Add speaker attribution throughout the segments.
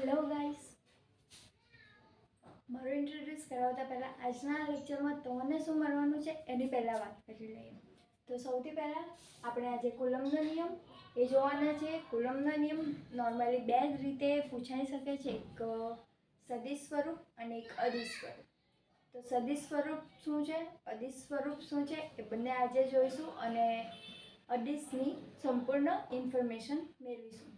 Speaker 1: Hello guys મારું introduce કરાવતા પહેલાં આજના લેક્ચરમાં તમને શું મળવાનું છે એની પહેલાં વાત કરી લઈએ. તો સૌથી પહેલાં આપણે આજે કુલમનો નિયમ. એ જોવાના છે. કુલમનો નિયમ નોર્મલી બે જ રીતે પૂછાઈ શકે છે. એક સદિશ સ્વરૂપ અને એક અદિશ સ્વરૂપ. તો સદિશ સ્વરૂપ શું છે? અદિશ સ્વરૂપ શું છે? એ બંને આજે જોઈશું અને અદિશની સંપૂર્ણ ઇન્ફોર્મેશન મેળવીશું.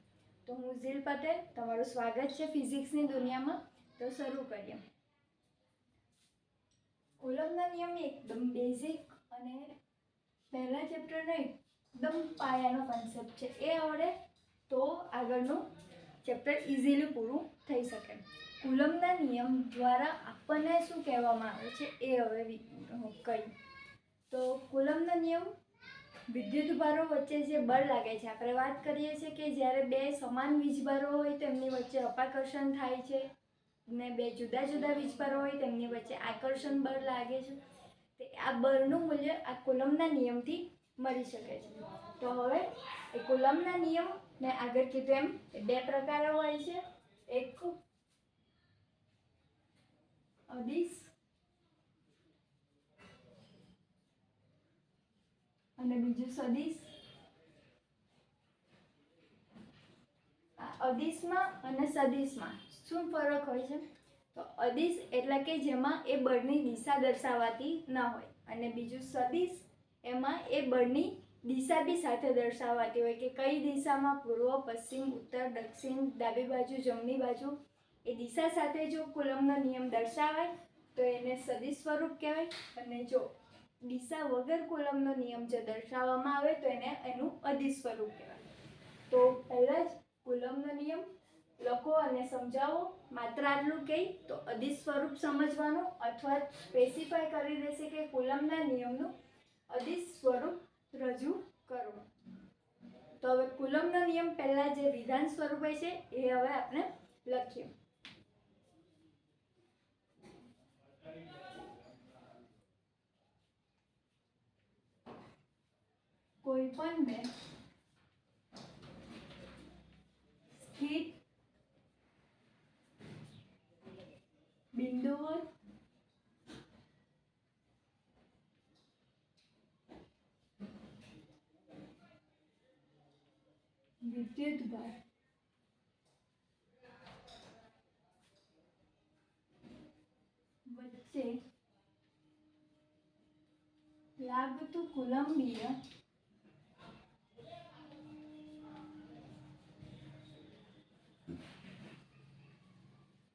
Speaker 1: તો હું ઝીલ પટેલ, તમારું સ્વાગત છે ફિઝિક્સની દુનિયામાં. તો શરૂ કરીએ. કુલમના નિયમ એકદમ બેઝિક અને પહેલા ચેપ્ટરનો એકદમ પાયાનો કોન્સેપ્ટ છે. એ આવડે તો આગળનું ચેપ્ટર ઇઝીલી પૂરું થઈ શકે. કુલમના નિયમ દ્વારા આપણને શું કહેવામાં આવે છે એ હવે કહી. તો કુલમનો નિયમ વિદ્યુત ભારો વચ્ચે જે બળ લાગે છે, આપણે વાત કરીએ છીએ કે જ્યારે બે સમાન વીજભારો હોય તો એમની વચ્ચે અપાકર્ષણ થાય છે ને બે જુદા જુદા વીજભારો હોય તેમની વચ્ચે આકર્ષણ બળ લાગે છે, તે આ બળનું મૂલ્ય આ કુલમના નિયમથી મળી શકે છે. તો હવે એ કુલમના નિયમ મેં આગળ કીધું એમ બે પ્રકારો હોય છે. એક અદિશ અને બીજું સદિશ? અદિશમાં અને સદિશમાં શું ફરક હોય છે? તો અદિશ એટલે કે જેમાં એ બળની દિશા દર્શાવાતી ન હોય. અને બીજું સદિશ, એમાં એ બળની દિશા બી સાથે દર્શાવાતી હોય કે કઈ દિશામાં પૂર્વ, પશ્ચિમ, ઉત્તર, દક્ષિણ, ડાબી બાજુ, જમણી બાજુ, એ દિશા સાથે જો કુલમનો નિયમ દર્શાવાય, તો એને સદિશ સ્વરૂપ કહેવાય. અને જો દિશા વગર કુલમનો નિયમ જે દર્શાવવામાં આવે તો એને એનું અદિશ સ્વરૂપ કહેવાય. તો પહેલાં જ કુલમનો નિયમ લખો અને સમજાવો. માત્ર આટલું કહી તો અદિશ સ્વરૂપ સમજવાનું અથવા સ્પેસિફાય કરી દેશે કે કુલમના નિયમનું અધિ સ્વરૂપ રજૂ કરો. તો હવે કુલમનો નિયમ પહેલાં જે વિધાન સ્વરૂપે છે એ હવે આપણે લખીએ. કોઈ પણ બે સ્થિત બિંદુઓ વિદ્યુત ભાર. વચ્ચે લાગતું કુલંબીય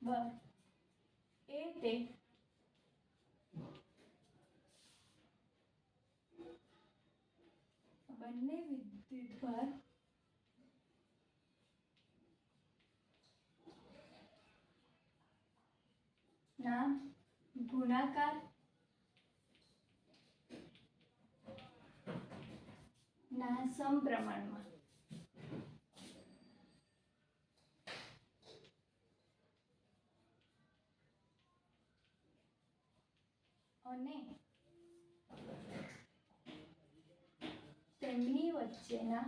Speaker 1: બળ એ તે. બંને વિદ્યુતભાર ના ગુણાકાર. ના સમપ્રમાણમાં. અને તેમની વચ્ચેના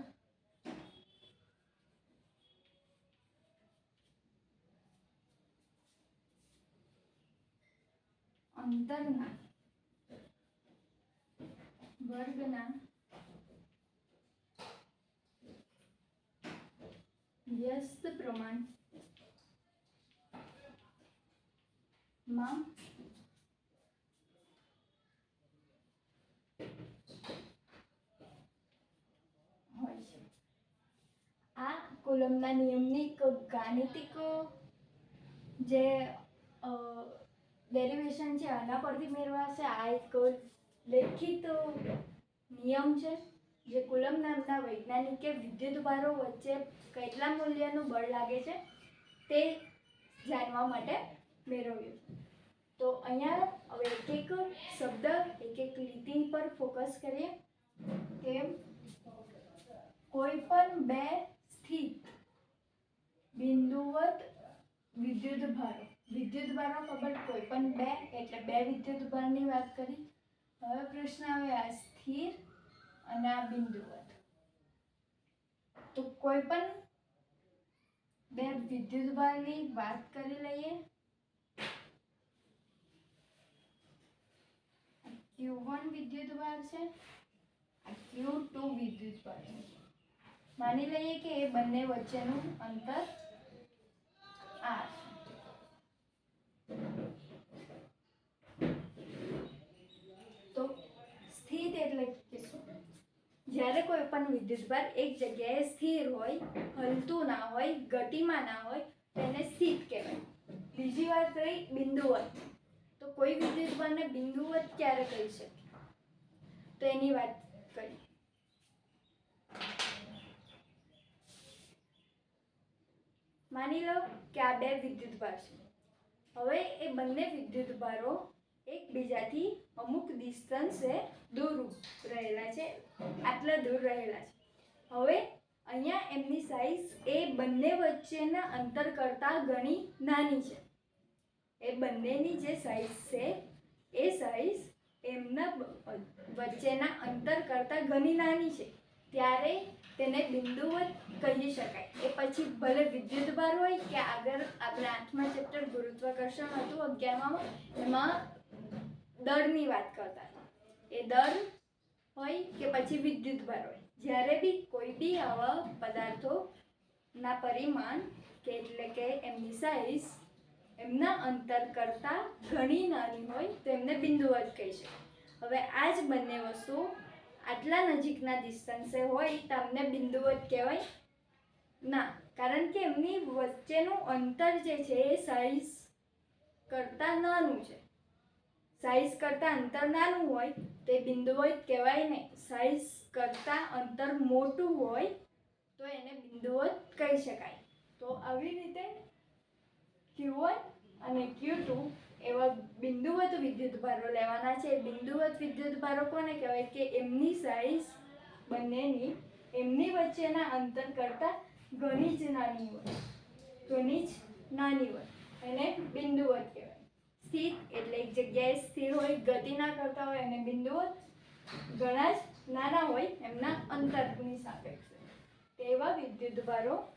Speaker 1: અંતરના વર્ગના વ્યસ્ત પ્રમાણમાં હોય છે આ કુલમના નિયમની એક ગાણિતિક, જે ડેરિવેશન છે, આના પરથી મેળવાશે. આ એક લેખિત નિયમ છે, જે કુલમ નામના વૈજ્ઞાનિકે વિદ્યુત ભારો વચ્ચે કેટલા મૂલ્યનું બળ લાગે છે, તે જાણવા માટે મેળવ્યું. તો અહીંયા હવે એક એક શબ્દ, એક એક લીટી પર ફોકસ કરીએ. કે કોઈ પણ બે સ્થિત બિંદુવત વિદ્યુત ભારો. વિદ્યુત ભારો ખબર કોઈ પણ બે, એટલે બે વિદ્યુત ભારની વાત કરી. હવે પ્રશ્ન આવે આ સ્થિર અને આ બિંદુવત. તો કોઈ પણ બે વિદ્યુતભારની વાત કરી લઈએ. ક્યુ વન વિદ્યુતભાર છે. આ ક્યુ ટુ વિદ્યુતભાર છે. માની લઈએ કે એ બંને વચ્ચેનું અંતર આ તો સ્થિત એટલે કે શું? જ્યારે કોઈ પણ વિદ્યુતભાર એક જગ્યાએ સ્થિર હોય, હલતું ના હોય, ગતિમાં ના હોય, તેને સ્થિત કહેવાય. બીજી વાત રહી બિંદુવત. તો કોઈ વિદ્યુતભારને બિંદુવત ક્યારે કહી શકે? તો એની વાત કરી માની લો કે આ બે વિદ્યુતભાર છે. હવે એ બંને વિદ્યુતભારો એકબીજાથી અમુક ડિસ્ટન્સે દૂર રહેલા છે, આટલા દૂર રહેલા છે. હવે અહીંયા એમની સાઈઝ એ બંને વચ્ચેના અંતર કરતાં ઘણી નાની છે. એ બંનેની જે સાઈઝ છે, એ સાઈઝ એમના વચ્ચેના અંતર કરતાં ઘણી નાની છે. ત્યારે તેને બિંદુવત કહી શકાય. એ પછી ભલે વિદ્યુતભાર હોય કે આગળ આપણે આઠમા ચેપ્ટર ગુરુત્વાકર્ષણ હતું અગિયારમાં, એમાં દળની વાત કરતા હતા. એ દળ હોય કે પછી વિદ્યુતભાર હોય. જ્યારે બી કોઈ બી આવા પદાર્થોના પરિમાણ કે એટલે કે એમની સાઇઝ એમના અંતર કરતાં ઘણી નાની હોય તો એમને બિંદુવત કહી શકાય. હવે આ જ બંને વસ્તુઓ આટલા નજીકના ડિસ્ટન્સે હોય તો અમને બિંદુવત કહેવાય? ના, કારણ કે એમની વચ્ચેનું અંતર જે છે એ સાઈઝ કરતાં નાનું છે. સાઈઝ કરતાં અંતર નાનું હોય, તે બિંદુવત કહેવાય ને સાઈઝ કરતાં અંતર મોટું હોય, તો એને બિંદુવત કહી શકાય. તો આવી રીતે ક્યુ વન અને ક્યુ ટુ એવા વિદ્યુતભારો લેવાના છે. બિંદુવત વિદ્યુતભારો કોને કહેવાય? કે એમની સાઈઝ બંનેની, એમની વચ્ચેના અંતર કરતાં ઘણી જ નાની હોય. ઘણી જ નાની હોય. એને બિંદુવત કહેવાય. સ્થિત એટલે એક જગ્યાએ સ્થિર હોય, ગતિ ના કરતા હોય અને બિંદુવત ઘણા જ નાના હોય, એમના અંતરની સાપેક્ષે. તેવા વિદ્યુતભારો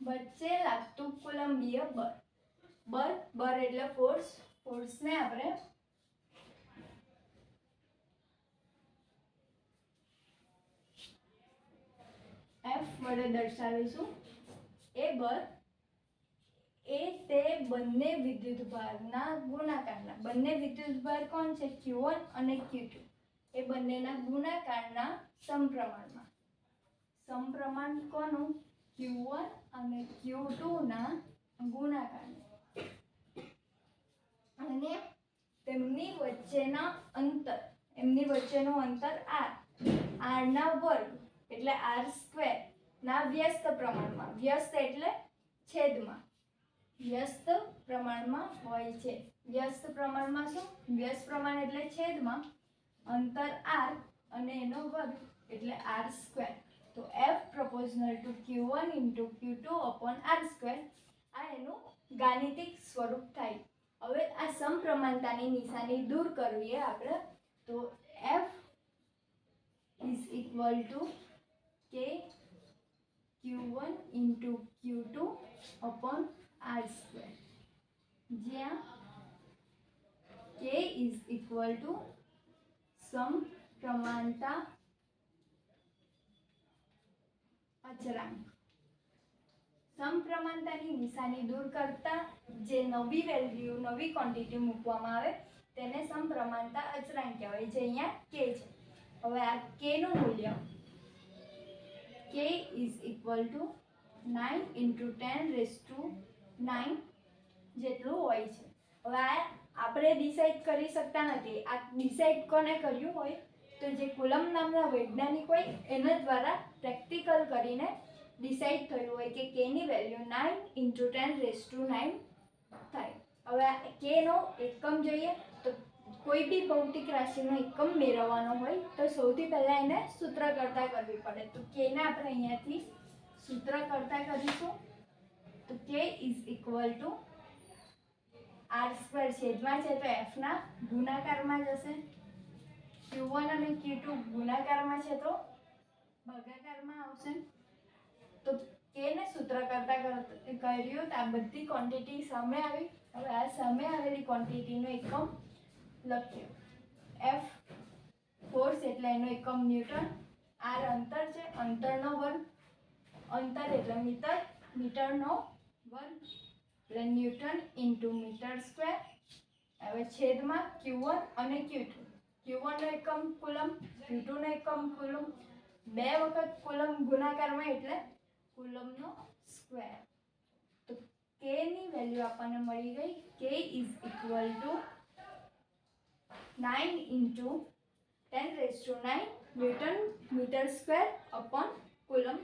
Speaker 1: વચ્ચે લાગતું કુલંબીય બળ. બળ બળ એટલે ફોર્સ ફોર્સને આપણે એફ વડે દર્શાવીશું. એ બળ એ તે બંને વિદ્યુતભારના ગુણાકારના. બંને વિદ્યુતભાર કોણ છે? ક્યુ વન અને ક્યુ ટુ એ બંનેના ગુણાકારના સમપ્રમાણમાં. સમપ્રમાણ કોનું? ક્યુ અને ક્યુ ટુના ગુણાકાર. અને તેમની વચ્ચેના અંતર, એમની વચ્ચેનું અંતર આર આરના વર્ગ, એટલે આર સ્ક્વેર ના વ્યસ્ત પ્રમાણમાં. વ્યસ્ત એટલે છેદમાં. વ્યસ્ત પ્રમાણમાં હોય છે. વ્યસ્ત પ્રમાણમાં શું? વ્યસ્ત પ્રમાણ એટલે છેદમાં. અંતર આર અને એનો વર્ગ એટલે આર સ્ક્વેર તો F proportional to q one into q two upon r square આ એનું ગાણિતિક સ્વરૂપ થાય. હવે આ સમપ્રમાણતાની નિશાની દૂર કરવી એ આપણે. તો F is equal to k q one into q two upon r square જ્યાં કે ઇઝ ઇક્વલ ટુ સમપ્રમાણતા અચળાંક સમપ્રમાણતાની નિશાની દૂર કરતા જે નવી વેલ્યુ નવી ક્વોન્ટિટી મૂકવામાં આવે, તેને સમપ્રમાણતા અચળાંક કહેવાય. જે અહીંયા કે છે. હવે આ કે નું મૂલ્ય. K is equal to nine into ten raise to nine જેટલું હોય છે. હવે આ આપણે ડિસાઈડ કરી શકતા નથી. આ ડિસાઈડ કોને કર્યું હોય? તો જે કુલમ નામના વૈજ્ઞાનિક હોય એના દ્વારા પ્રેક્ટિકલ કરીને ડિસાઈડ થયું હોય કે કેની value nine into ten raise to nine થાય. હવે કેનો એકમ જોઈએ તો કોઈ બી ભૌતિક રાશિનો એકમ મેળવવાનો હોય તો સૌથી પહેલાં એને સૂત્ર કરતા કરવી પડે. તો કેને આપણે અહીંયાથી સૂત્ર કરતા કરીશું? તો k is equal to r square છેદમાં છે તો એફના ગુણાકારમાં જશે. ક્યુ વન અને ક્યુ ટુ ગુણાકારમાં છે તો ભાગાકારમાં આવશે. તો કે ને સૂત્ર કરતા કર્યું તો આ બધી ક્વોન્ટિટી સામે આવી? હવે આ સામે આવેલી ક્વોન્ટિટીનો એકમ લખ્યો. એફ ફોર્સ એટલે એનો એકમ ન્યૂટન. આર અંતર છે, અંતરનો વર્ગ. અંતર એટલે મીટર. મીટરનો વર્ગ. એટલે ન્યૂટન ઇન્ટુ મીટર સ્ક્વેર હવે છેદમાં ક્યુ વન અને ક્યુ ટુ ક્યુ વનનો એકમ કુલમ ક્યુ ટુનો એકમ કુલમ. બે વખત કુલમ ગુણાકારમાં એટલે કુલમનો સ્ક્વેર તો કે ની વેલ્યુ આપણને મળી ગઈ. K is equal to nine into ten raise to nine newton metre square upon coulomb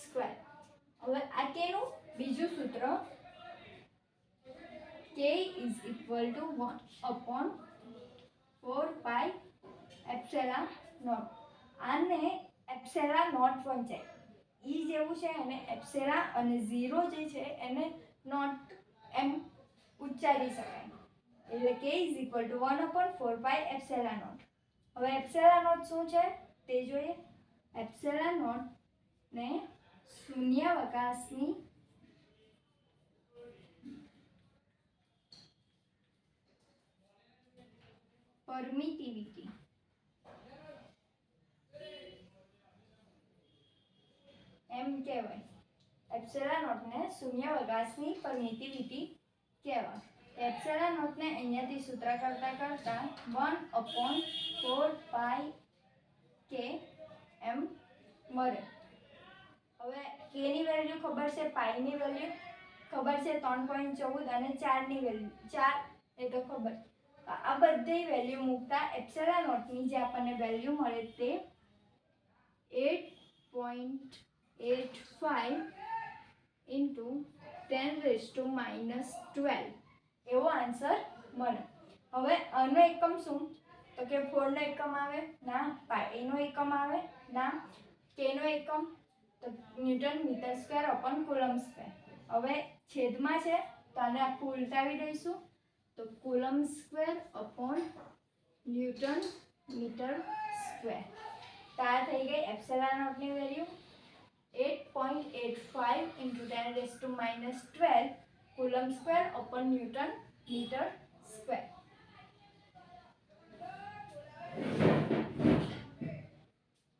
Speaker 1: square હવે આ કેનું બીજું સૂત્ર k is equal to one upon four pi epsilon naught. આને એપ્સેલા નોટ પણ છે. ઈ જેવું છે એને એપ્સેરા અને ઝીરો જે છે એને નોટ એમ ઉચ્ચારી શકાય. એટલે k is equal to one upon four pi epsilon naught. હવે એપ્સેલા નોટ શું છે? તે જોઈએ. એપ્સેલા નોટ ને શૂન્યાવકાશની પરમિટિવિટી એમ કહેવાય એપ્સેલા નોટને શૂન્યાવકાશની પરમિટિવિટી કહેવાય. એપ્સેલા નોટને અહીંયાથી સૂત્ર કરતા કરતાં વન અપોન ફોર પાઈ કે એમ મળે. હવે કેની વેલ્યુ ખબર છે પાઈની વેલ્યુ ખબર છે, ત્રણ પોઈન્ટ ચૌદ અને ચારની વેલ્યુ ચાર એ તો ખબર. આ બધી વેલ્યુ મૂકતા એપ્સેલા નોટની જે આપણને વેલ્યુ મળે તે eight point eight five into ten raise to minus twelve એવો આન્સર મળે. હવે આનો એકમ શું? તો કે ફોરનો એકમ આવે, ના પાઈનો એકમ આવે, ના કેનો એકમ, તો newton metre square upon coulomb square હવે છેદમાં છે, તો આને આખું ઉલટાવી દઈશું. તો coulomb square upon newton metre square. તો આ થઈ ગઈ epsilon નોટની value eight point eight five into ten raise to minus upon coulomb meter square.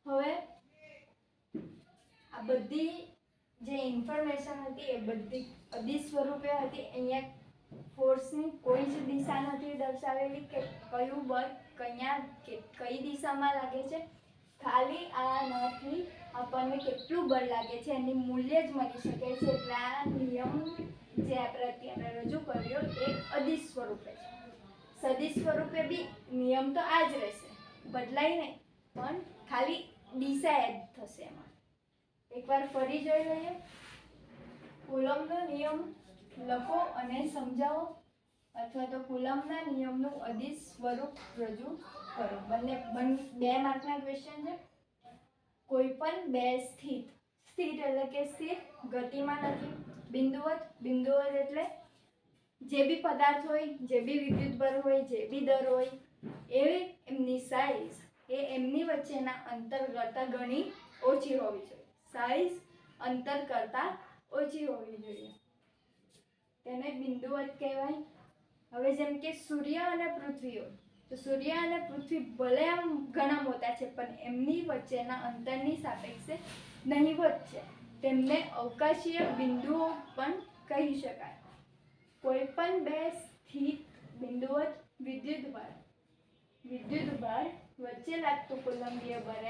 Speaker 1: હવે આ બધી જે ઇન્ફોર્મેશન હતી એ બધી અધિ સ્વરૂપે હતી અહીંયા ફોર્સની કોઈ જ દિશા નથી દર્શાવેલી કે કયું બળ કયા કઈ દિશામાં લાગે છે ખાલી આ નોટથી આપણને કેટલું બળ લાગે છે, એની મૂલ્ય જ મળી શકે છે. એટલે આ નિયમ જે આપણે અત્યારે રજૂ કર્યો, એ અદિશ સ્વરૂપે છે. સદિશ સ્વરૂપે બી નિયમ તો આ જ રહેશે. બદલાય નહીં, પણ ખાલી દિશા એડ થશે એમાં. એકવાર ફરી જોઈ લઈએ. કુલમનો નિયમ લખો અને સમજાવો, અથવા તો કુલમના નિયમનું અદિશ સ્વરૂપ રજૂ કરો. બંને બે માર્કના ક્વેશ્ચન છે. કોઈ પણ બે સ્થિત. સ્થિત એટલે કે સ્થિર, ગતિમાં નથી. બિંદુવત બિંદુવત એટલે જે બી પદાર્થ હોય, જે બી વિદ્યુતભર હોય, જે બી દર હોય એવી એમની સાઇઝ એ એમની વચ્ચેના અંતર કરતાં ઘણી ઓછી હોવી જોઈએ. સાઇઝ અંતર કરતાં ઓછી હોવી જોઈએ. તેને બિંદુવત કહેવાય. હવે જેમ કે સૂર્ય અને પૃથ્વી હોય તો સૂર્ય અને પૃથ્વી ભલે આમ ઘણા મોટા છે, પણ એમની વચ્ચેના અંતરની સાપેક્ષે નહીવત છે. તેમને અવકાશીય બિંદુઓ પણ કહી શકાય. કોઈ પણ બે સ્થિત બિંદુઓ વિદ્યુત બળ. વિદ્યુત ભાર વચ્ચે લાગતું કોલંબીય બળ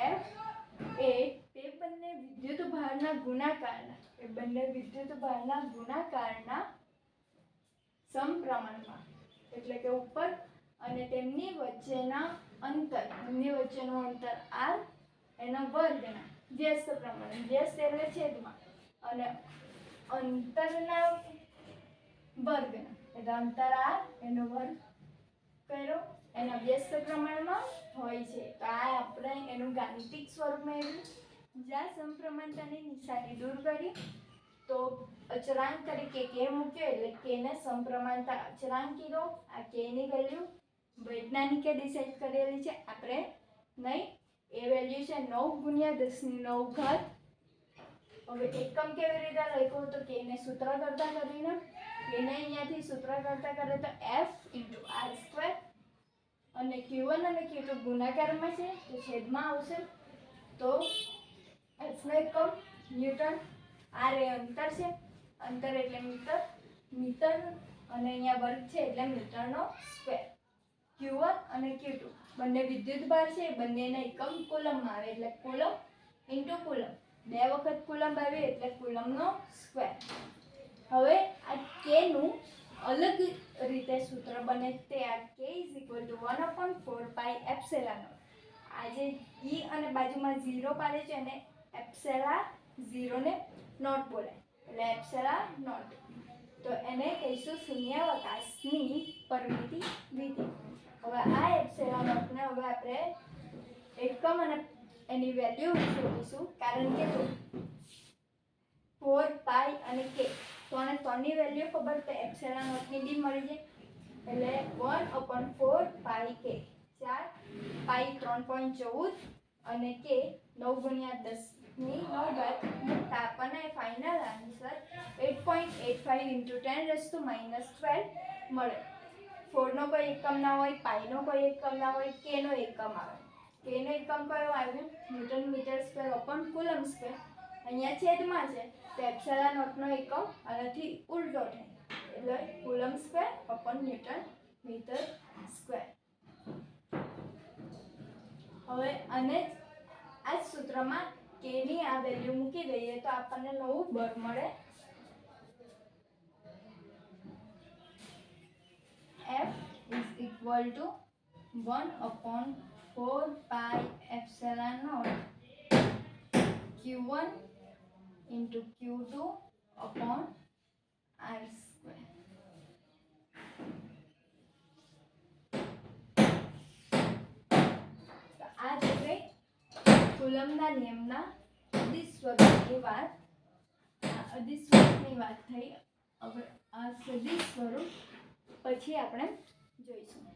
Speaker 1: એ, તે બંને વિદ્યુત ભારના ગુણાકારના, એ બંને વિદ્યુત ભારના ગુણાકારના સમપ્રમાણમાં, એટલે કે ઉપર અને તેમની વચ્ચેના અંતર, એમની વચ્ચેનું અંતર આર, એના વર્ગના વ્યસ્ત પ્રમાણે, વ્યસ્ત એટલે છેદમાં. અને અંતરના વર્ગના, એટલે અંતર આર, એનો વર્ગ કર્યો, એના વ્યસ્ત પ્રમાણમાં હોય છે. તો આ આપણે એનું ગાણિતિક સ્વરૂપ મેળવ્યું. જ્યાં સમપ્રમાણતાની નિશાની દૂર કરી. તો અચળાંક તરીકે કે મૂક્યો એટલે કેને સમપ્રમાણતા અચળાંક કીધો આ કેની વેલ્યુ વૈજ્ઞાનિકે ડિસાઈડ કરેલી છે. આપણે નહીં એ વેલ્યુ છે નવ ગુણ્યા દસની નવ ઘાત. હવે એકમ કેવી રીતે લખ્યું તો કે એને સૂત્ર કરતા કરીને એને અહીંયાથી સૂત્ર કરતા કરે તો એફ ઇન્ટુ આર સ્ક્વેર અને ક્યુ વન અને ક્યુ ટુ ગુણાકારમાં છે, તો છેદમાં આવશે. તો એફનો એકમ ન્યૂટન આર એ અંતર છે. અંતર એટલે મીટર. મીટર અને અહીંયા વર્ગ છે એટલે મીટરનો સ્ક્વેર ક્યુ અને ક્યુ ટુ બંને વિદ્યુત ભાર છે, બંનેના એકમ કુલમમાં આવે એટલે કુલમ ઇન્ટુ કુલમ બે વખત કુલમ આવે એટલે કુલમનો સ્ક્વેર હવે આ કેનું અલગ રીતે સૂત્ર બને તે આ k is equal to one upon four pi એપ્સેલાનો આજે ઈ અને બાજુમાં ઝીરો પાડે છે અને એપ્સેલા ઝીરોને નોટ બોલાય. એટલે એપ્સેલા નોટ તો એને કહીશું શૂન્યાવકાશની પરમિતિ વિધિ. હવે આ એપ્સિલોન નોટને હવે આપણે એકમ અને એની વેલ્યુ શોધીશું કારણ કે ફોર પાઈ અને કે તો આને ત્રણની વેલ્યુ ખબર તો એપ્સિલોન નોટની બી મળી જાય. એટલે વન અપોન ફોર પાઈ કે ચાર પાઈ ત્રણ પોઈન્ટ ચૌદ અને કે નવ ગુણ્યા દસની નવ ઘાત મૂકતા આપણને final answer eight point eight five into ten raise to minus twelve મળે. ફોરનો કોઈ એકમ ના હોય પાઈનો કોઈ એકમ ના હોય, કેનો એકમ આવે? કેનો એકમ કયો આવ્યો? Newton metre square upon coulomb square. અહીંયા છેદમાં છે, તો એપ્સેલા નોટનો એકમ આનાથી ઉલટો થાય. એટલે coulomb square upon newton metre square. હવે અને આ સૂત્રમાં કેની આ વેલ્યુ મૂકી દઈએ તો આપણને નવું બળ મળે F is equal to one upon four pi epsilon naught q one into q two upon r square તો આ જે કંઈ કુલમના નિયમના અદિશ સ્વરૂપની વાત આ અદિશ સ્વરૂપની વાત થઈ હવે આ સદિશ સ્વરૂપ પછી આપણે જોઈશું.